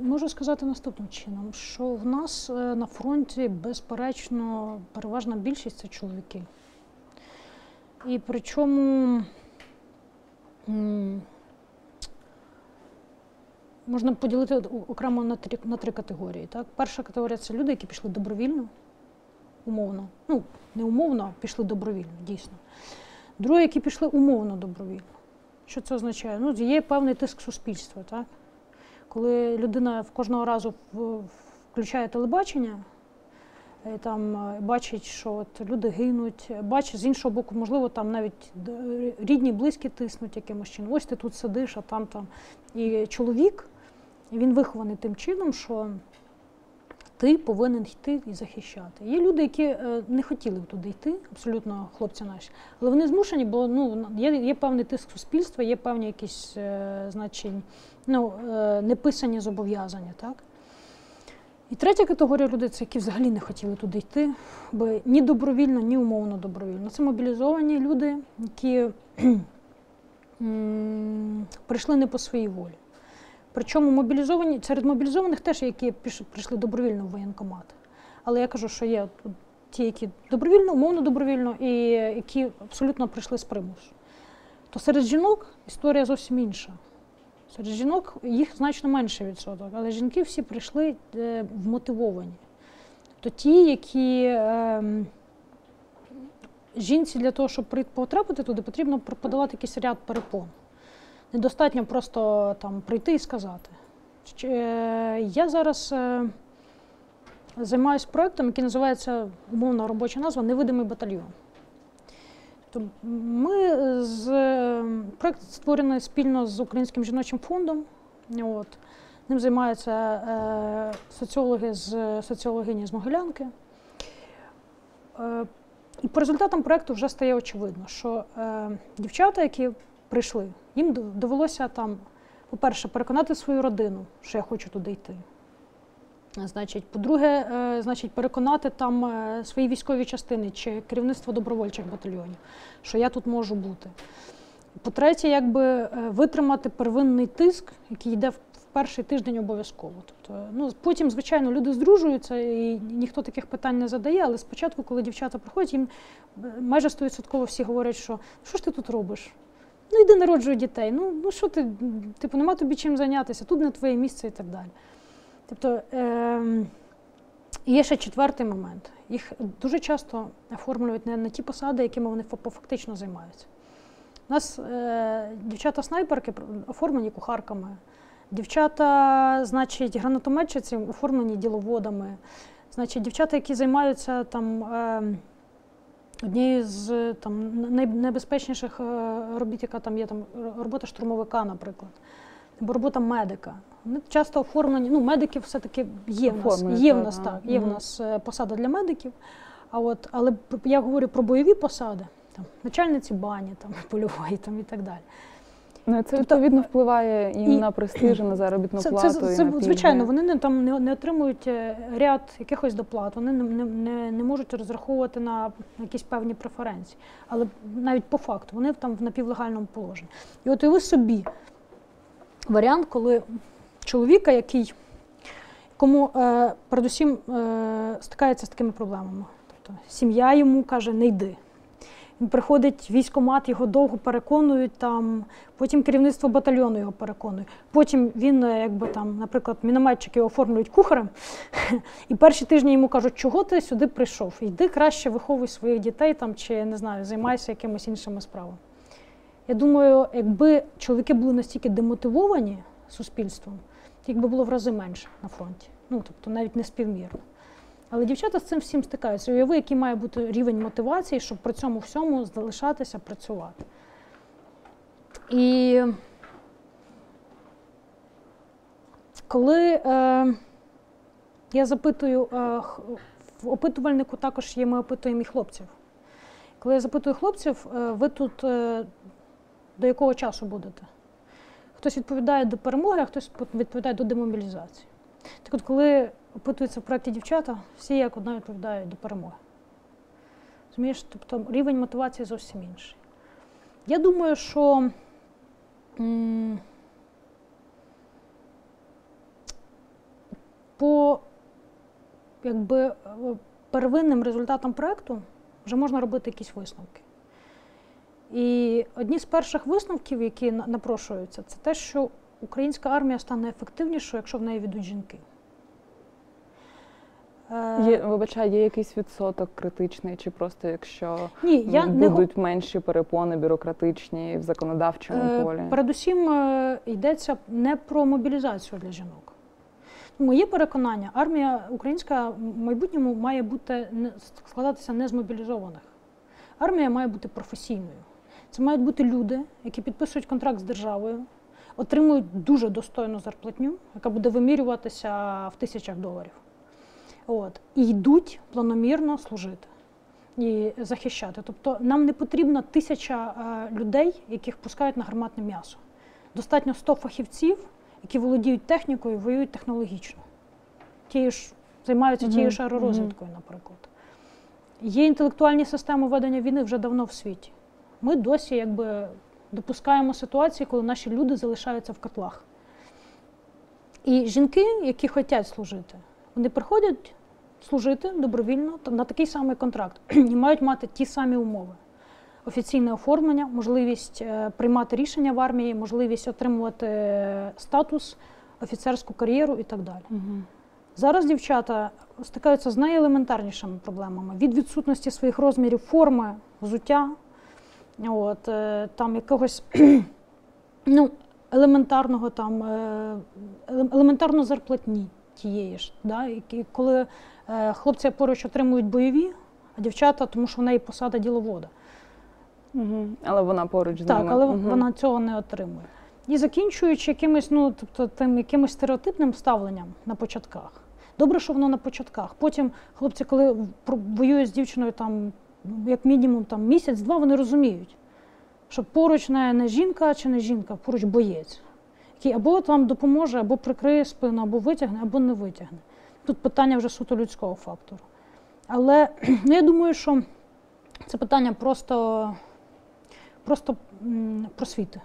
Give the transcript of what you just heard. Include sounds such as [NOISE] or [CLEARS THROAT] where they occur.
можу сказати наступним чином, що в нас е, на фронті, безперечно, переважна більшість це чоловіки. І причому можна поділити окремо на три, на три категорії. Так? Перша категорія це люди, які пішли добровільно, умовно. Ну, не умовно, а пішли добровільно, дійсно. Друге, які пішли умовно добровільно. Що це означає? Ну, є певний тиск суспільства, так? Коли людина в кожного разу включає телебачення, і там е, бачить, що от люди гинуть, бачить з іншого боку, можливо, там навіть рідні, близькі тиснуть якимось чином. Ось ти тут сидиш, а там там. І чоловік, він вихований тим чином, що ти повинен йти і захищати. Є люди, які е, не хотіли туди йти, абсолютно хлопці наші, але вони змушені, бо ну, є, є певний тиск суспільства, є певні якісь е, значень, ну, е, неписані зобов'язання. Так? І третя категорія людей це які взагалі не хотіли туди йти, бо ні добровільно, ні умовно добровільно. Це мобілізовані люди, які прийшли не по своїй волі. Причому мобілізовані серед мобілізованих теж які прийшли добровільно в воєнкомат. Але я кажу, що є ті, які добровільно, умовно добровільно, і які абсолютно прийшли з примусу. То серед жінок історія зовсім інша. Серед жінок їх значно менше відсоток, але жінки всі прийшли е, вмотивовані. То ті, які ем, жінці для того, щоб потрапити туди, потрібно подолати якийсь ряд перепон. Недостатньо просто там прийти і сказати. Е, Я зараз е, займаюся проєктом, який називається умовна робоча назва Невидимий батальйон. Ми з е, проєкт створений спільно з Українським жіночим фондом. От. Ним займаються соціологи з соціологині з Могилянки. І по результатам проєкту вже стає очевидно, що дівчата, які прийшли, їм довелося там, по-перше, переконати свою родину, що я хочу туди йти. Значить, по-друге, е, значить, переконати там е, свої військові частини чи керівництво добровольчих батальйонів, що я тут можу бути. По-третє, якби е, витримати первинний тиск, який йде в перший тиждень обов'язково. Тобто, ну, потім, звичайно, люди здружуються і ніхто таких питань не задає, але спочатку, коли дівчата приходять, їм майже 100% всі говорять, що що ж ти тут робиш? Ну, йди народжуй дітей. Ну, ну що ти, типу, нема тобі чим зайнятися, тут не твоє місце і так далі. Тобто е, є ще четвертий момент. Їх дуже часто оформлюють не на ті посади, якими вони фактично займаються. У нас е, дівчата-снайперки оформлені кухарками, дівчата, значить, гранатометчиці оформлені діловодами, значить, дівчата, які займаються там. Е, Однією з там найнебезпечніших е, робіт, яка там є, там робота штурмовика, наприклад, або робота медика. Вони часто оформлені. Ну, медиків все-таки є в нас, є в нас так, є в нас е, посада для медиків. А от, але я говорю про бойові посади, там начальниці бані, там [LAUGHS] польової там і так далі. Ну, це Тобто, відповідно впливає і, і- на престиж, і на заробітну Це, плату. це, і це, на пільги. звичайно, вони не там не, не отримують е, ряд якихось доплат, вони не, не, не, не можуть розраховувати на якісь певні преференції. Але навіть по факту вони там в напівлегальному положенні. І от і ви собі варіант, коли чоловіка, який кому е, передусім е, стикається з такими проблемами. Тобто сім'я йому каже, не йди. Приходить в військкомат, його довго переконують там, потім керівництво батальйону його переконує. Потім він, е, якби там, наприклад, мінометчики оформлюють кухарем, [LAUGHS] і перші тижні йому кажуть, чого ти сюди прийшов? Йди краще виховуй своїх дітей там, чи не знаю, займайся якимись іншими справами. Я думаю, якби чоловіки були настільки демотивовані суспільством, їх би було в рази менше на фронті. Ну, тобто навіть не співмірно. Але дівчата з цим всім стикаються. Уяви, який має бути рівень мотивації, щоб при цьому всьому залишатися працювати. І коли е, я запитую, е, в опитувальнику також є, ми опитуємо і хлопців. Коли я запитую хлопців, е, ви тут е, до якого часу будете? Хтось відповідає до перемоги, а хтось відповідає до демобілізації. Так от, коли опитуються в проєкті дівчата, всі як одна відповідають до перемоги. Розумієш, тобто рівень мотивації зовсім інший. Я думаю, що по якби, е, первинним результатам проекту вже можна робити якісь висновки. І одні з перших висновків, які напрошуються, це те, що українська армія стане ефективнішою, якщо в неї ведуть жінки. Е, Є, вибачай, є якийсь відсоток критичний, чи просто якщо Ні, я не будуть менші перепони бюрократичні в законодавчому Е, полі? Передусім е, йдеться не про мобілізацію для жінок. Моє переконання, армія українська в майбутньому має бути не- складатися не з мобілізованих. Армія має бути професійною. Це мають бути люди, які підписують контракт з державою, отримують дуже достойну зарплатню, яка буде вимірюватися в тисячах доларів. От, і йдуть планомірно служити і захищати. Тобто нам не потрібна тисяча е, людей, яких пускають на гарматне м'ясо. Достатньо 100 фахівців, які володіють технікою, воюють технологічно. Ті ж займаються Мгм, тією ж аеророзвідкою, наприклад. Є інтелектуальні системи ведення війни вже давно в світі. Ми досі якби допускаємо ситуації, коли наші люди залишаються в котлах. І жінки, які хочуть служити, вони приходять служити добровільно на такий самий контракт [CLEARS THROAT] і мають мати ті самі умови: офіційне оформлення, можливість е, приймати рішення в армії, можливість отримувати е, статус, офіцерську кар'єру і так далі. Мгм. Зараз дівчата стикаються з найелементарнішими проблемами від відсутності своїх розмірів форми, взуття, от, е, там якогось [CLEARS THROAT] ну, елементарного там, елементарно зарплатні тієї ж. Да? які- Коли е, хлопці поруч отримують бойові, а дівчата, тому що в неї посада діловода. Мгм. Але вона поруч з Так, ними. але Мгм. вона цього не отримує. І закінчуючи якимось, ну, тобто, тим якимось стереотипним ставленням на початках. Добре, що воно на початках. Потім хлопці, коли в- про- воюють з дівчиною там, як мінімум там, місяць-два, вони розуміють, що поруч не, не жінка чи не жінка, поруч боєць, який або вам допоможе, або прикриє спину, або витягне, або не витягне. Тут питання вже суто людського фактору. Але [CLEARS THROAT] ну, я думаю, що це питання просто, просто просвіти.